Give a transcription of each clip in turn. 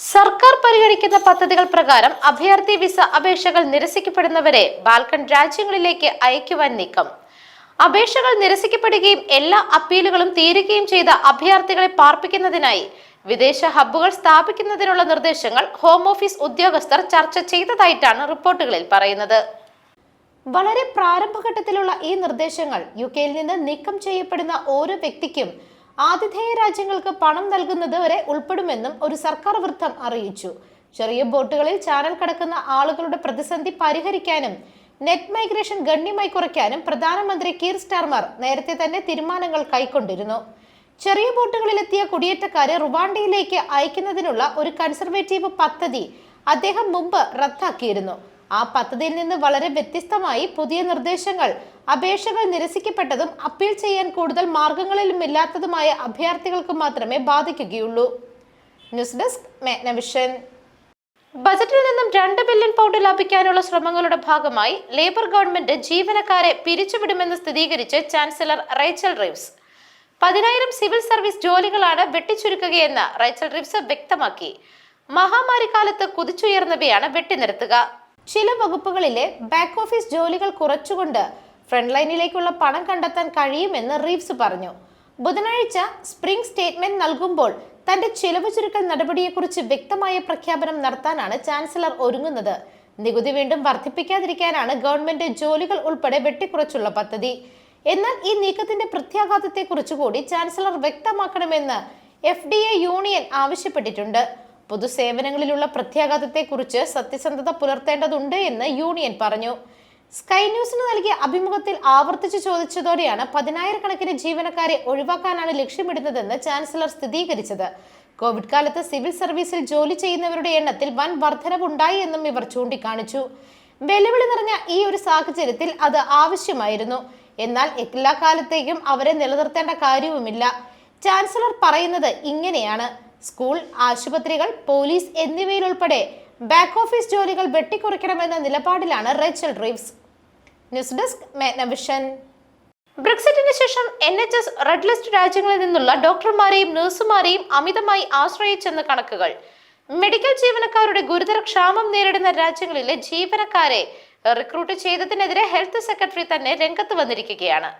സർക്കാർ പരിഗണിക്കുന്ന പദ്ധതികൾ പ്രകാരം അഭയാർത്ഥി വിസ അപേക്ഷകൾ നിരസിക്കപ്പെടുന്നവരെ ബാൽക്കൺ രാജ്യങ്ങളിലേക്ക് അയക്കുവാൻ നീക്കം. അപേക്ഷകൾ നിരസിക്കപ്പെടുകയും എല്ലാ അപ്പീലുകളും തീരുകയും ചെയ്ത അഭയാർത്ഥികളെ പാർപ്പിക്കുന്നതിനായി വിദേശ ഹബ്ബുകൾ സ്ഥാപിക്കുന്നതിനുള്ള നിർദ്ദേശങ്ങൾ ഹോം ഓഫീസ് ഉദ്യോഗസ്ഥർ ചർച്ച ചെയ്തതായിട്ടാണ് റിപ്പോർട്ടുകളിൽ പറയുന്നത്. വളരെ പ്രാരംഭഘട്ടത്തിലുള്ള ഈ നിർദ്ദേശങ്ങൾ യു കെയിൽ നിന്ന് നീക്കം ചെയ്യപ്പെടുന്ന ഓരോ വ്യക്തിക്കും ആതിഥേയ രാജ്യങ്ങൾക്ക് പണം നൽകുന്നത് വരെ ഉൾപ്പെടുമെന്നും ഒരു സർക്കാർ വൃത്തം അറിയിച്ചു. ചെറിയ ബോട്ടുകളിൽ ചാനൽ കടക്കുന്ന ആളുകളുടെ പ്രതിസന്ധി പരിഹരിക്കാനും നെറ്റ് മൈഗ്രേഷൻ ഗണ്യമായി കുറയ്ക്കാനും പ്രധാനമന്ത്രി കീർ സ്റ്റാർമർ നേരത്തെ തന്നെ തീരുമാനങ്ങൾ കൈക്കൊണ്ടിരുന്നു. ചെറിയ ബോട്ടുകളിലെത്തിയ കുടിയേറ്റക്കാരെ റുവാണ്ടയിലേക്ക് അയക്കുന്നതിനുള്ള ഒരു കൺസർവേറ്റീവ് പദ്ധതി അദ്ദേഹം മുമ്പ് റദ്ദാക്കിയിരുന്നു. ആ പദ്ധതിയിൽ നിന്ന് വളരെ വ്യത്യസ്തമായി പുതിയ നിർദ്ദേശങ്ങൾ അപേക്ഷകൾ നിരസിക്കപ്പെട്ടതും അപ്പീൽ ചെയ്യാൻ കൂടുതൽ മാർഗങ്ങളിലും ഇല്ലാത്തതുമായ അഭയാർത്ഥികൾക്ക് മാത്രമേ ബാധിക്കുകയുള്ളൂ. ന്യൂസ് ഡെസ്ക് മേഘ്നവിഷൻ ബജറ്റിൽ നിന്നും രണ്ട് ബില്യൺ പൗണ്ട് ലാഭിക്കാനുള്ള ശ്രമങ്ങളുടെ ഭാഗമായി ലേബർ ഗവൺമെന്റ് ജീവനക്കാരെ പിരിച്ചുവിടുമെന്ന് സ്ഥിരീകരിച്ച് ചാൻസലർ റൈച്ചൽ റീവ്സ്. പതിനായിരം സിവിൽ സർവീസ് ജോലികളാണ് വെട്ടിച്ചുരുക്കുകയെന്ന് റൈച്ചൽ റീവ്സ് വ്യക്തമാക്കി. മഹാമാരി കാലത്ത് കുതിച്ചുയർന്നവയാണ് വെട്ടിനിർത്തുക ചില വകുപ്പുകളിലെ ബാക്ക് ഓഫീസ് ജോലികൾ കുറച്ചുകൊണ്ട് ഫ്രണ്ട് ലൈനിലേക്കുള്ള പണം കണ്ടെത്താൻ കഴിയുമെന്ന് റീവ്സ് പറഞ്ഞു. ബുധനാഴ്ച സ്പ്രിംഗ് സ്റ്റേറ്റ്മെന്റ് നൽകുമ്പോൾ തന്റെ ചിലവ് ചുരുക്കൽ നടപടിയെക്കുറിച്ച് വ്യക്തമായ പ്രഖ്യാപനം നടത്താനാണ് ചാൻസലർ ഒരുങ്ങുന്നത്. നികുതി വീണ്ടും വർദ്ധിപ്പിക്കാതിരിക്കാനാണ് ഗവൺമെന്റ് ജോലികൾ ഉൾപ്പെടെ വെട്ടിക്കുറച്ചുള്ള പദ്ധതി. എന്നാൽ ഈ നീക്കത്തിന്റെ പ്രത്യാഘാതത്തെക്കുറിച്ച് കൂടി ചാൻസലർ വ്യക്തമാക്കണമെന്ന് എഫ് യൂണിയൻ ആവശ്യപ്പെട്ടിട്ടുണ്ട്. പൊതുസേവനങ്ങളിലുള്ള പ്രത്യാഘാതത്തെക്കുറിച്ച് സത്യസന്ധത പുലർത്തേണ്ടതുണ്ട് എന്ന് യൂണിയൻ പറഞ്ഞു. സ്കൈ ന്യൂസിന് നൽകിയ അഭിമുഖത്തിൽ ആവർത്തിച്ചു ചോദിച്ചതോടെയാണ് പതിനായിരക്കണക്കിന് ജീവനക്കാരെ ഒഴിവാക്കാനാണ് ലക്ഷ്യമിടുന്നതെന്ന് ചാൻസലർ സ്ഥിരീകരിച്ചത്. കോവിഡ് കാലത്ത് സിവിൽ സർവീസിൽ ജോലി ചെയ്യുന്നവരുടെ എണ്ണത്തിൽ വൻ വർധനവുണ്ടായി എന്നും ഇവർ ചൂണ്ടിക്കാണിച്ചു. വെല്ലുവിളി നിറഞ്ഞ ഈ ഒരു സാഹചര്യത്തിൽ അത് ആവശ്യമായിരുന്നു. എന്നാൽ എല്ലാ കാലത്തേക്കും അവരെ നിലനിർത്തേണ്ട കാര്യവുമില്ല. ചാൻസലർ പറയുന്നത് ഇങ്ങനെയാണ്. സ്കൂൾ ആശുപത്രികൾ പോലീസ് എന്നിവയിലുൾപ്പെടെ ബാക്ക് ഓഫീസ് ജോലികൾ വെട്ടിക്കുറയ്ക്കണമെന്ന നിലപാടിലാണ് റേച്ചൽ റീവ്സ്. ന്യൂസ് ഡെസ്ക് മേഗ്നവിഷൻ ബ്രെക്സിറ്റിന് ശേഷം N H S red list രാജ്യങ്ങളിൽ നിന്നുള്ള ഡോക്ടർമാരെയും നഴ്സുമാരെയും അമിതമായി ആശ്രയിച്ചെന്ന കണക്കുകൾ. മെഡിക്കൽ ജീവനക്കാരുടെ ഗുരുതര ക്ഷാമം നേരിടുന്ന രാജ്യങ്ങളിലെ ജീവനക്കാരെ റിക്രൂട്ട് ചെയ്തതിനെതിരെ ഹെൽത്ത് സെക്രട്ടറി തന്നെ രംഗത്ത് വന്നിരിക്കുകയാണ്.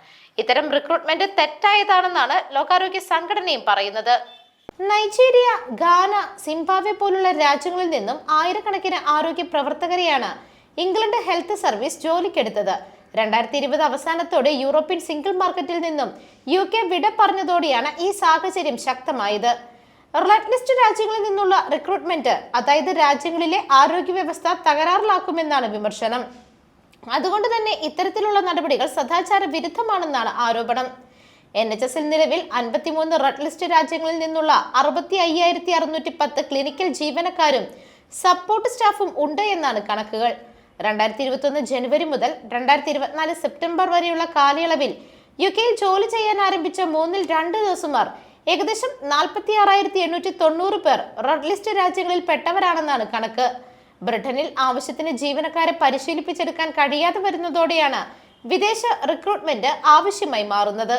ഇത്തരം റിക്രൂട്ട്മെന്റ് തെറ്റായതാണെന്നാണ് ലോകാരോഗ്യ സംഘടനയും പറയുന്നത്. നൈജീരിയ ഗാന സിംബാവെ പോലുള്ള രാജ്യങ്ങളിൽ നിന്നും ആയിരക്കണക്കിന് ആരോഗ്യ പ്രവർത്തകരെയാണ് ഇംഗ്ലണ്ട് ഹെൽത്ത് സർവീസ് ജോലിക്കെടുത്തത്. രണ്ടായിരത്തി ഇരുപത് അവസാനത്തോടെ യൂറോപ്യൻ സിംഗിൾ മാർക്കറ്റിൽ നിന്നും യു കെ വിട പറഞ്ഞതോടെയാണ് ഈ സാഹചര്യം ശക്തമായത്. റെഡ് ലിസ്റ്റ് രാജ്യങ്ങളിൽ നിന്നുള്ള റിക്രൂട്ട്മെന്റ് അതായത് രാജ്യങ്ങളിലെ ആരോഗ്യ വ്യവസ്ഥ തകരാറിലാക്കുമെന്നാണ് വിമർശനം. അതുകൊണ്ട് തന്നെ ഇത്തരത്തിലുള്ള നടപടികൾ സദാചാര വിരുദ്ധമാണെന്നാണ് ആരോപണം. എൻ എച്ച് എസിൽ നിലവിൽ അൻപത്തിമൂന്ന് റെഡ് ലിസ്റ്റ് രാജ്യങ്ങളിൽ നിന്നുള്ള അറുപത്തി അയ്യായിരത്തി അറുന്നൂറ്റി പത്ത് ക്ലിനിക്കൽ ജീവനക്കാരും സപ്പോർട്ട് സ്റ്റാഫും ഉണ്ട് എന്നാണ് കണക്കുകൾ. രണ്ടായിരത്തി ഇരുപത്തൊന്ന് ജനുവരി മുതൽ രണ്ടായിരത്തി ഇരുപത്തിനാല് സെപ്റ്റംബർ വരെയുള്ള കാലയളവിൽ യു കെയിൽ ജോലി ചെയ്യാൻ ആരംഭിച്ച മൂന്നിൽ രണ്ട് ദിവസമാർ ഏകദേശം നാൽപ്പത്തി ആറായിരത്തി എണ്ണൂറ്റി തൊണ്ണൂറ് പേർ റെഡ് ലിസ്റ്റ് രാജ്യങ്ങളിൽ പെട്ടവരാണെന്നാണ് കണക്ക്. ബ്രിട്ടനിൽ ആവശ്യത്തിന് ജീവനക്കാരെ പരിശീലിപ്പിച്ചെടുക്കാൻ കഴിയാതെ വരുന്നതോടെയാണ് വിദേശ റിക്രൂട്ട്മെന്റ് ആവശ്യമായി മാറുന്നത്.